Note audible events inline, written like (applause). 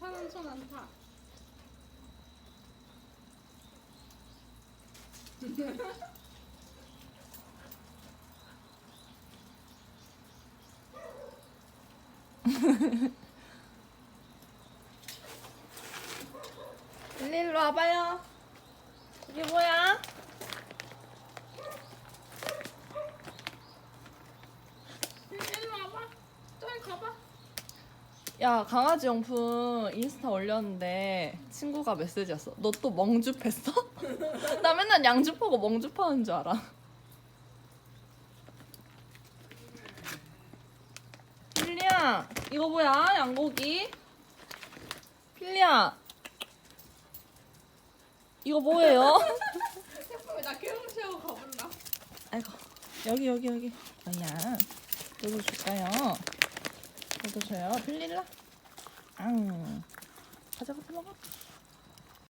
한손 안타. 일리 일로 와봐요. 이게 뭐야? 일로 와봐. 저기 가봐. 야 강아지 용품 인스타 올렸는데 친구가 메시지 왔어. 너 또 멍줍했어? (laughs) 나 맨날 양줍하고 멍줍하는 줄 알아. 필리야 이거 뭐야 양고기? 필리야 이거 뭐예요? 태풍이 나 깨우시고 가본다. 아이고 여기 여기 여기 뭐야 너도 줄까요? 줘요. 필릴라? 앙 가자 먹어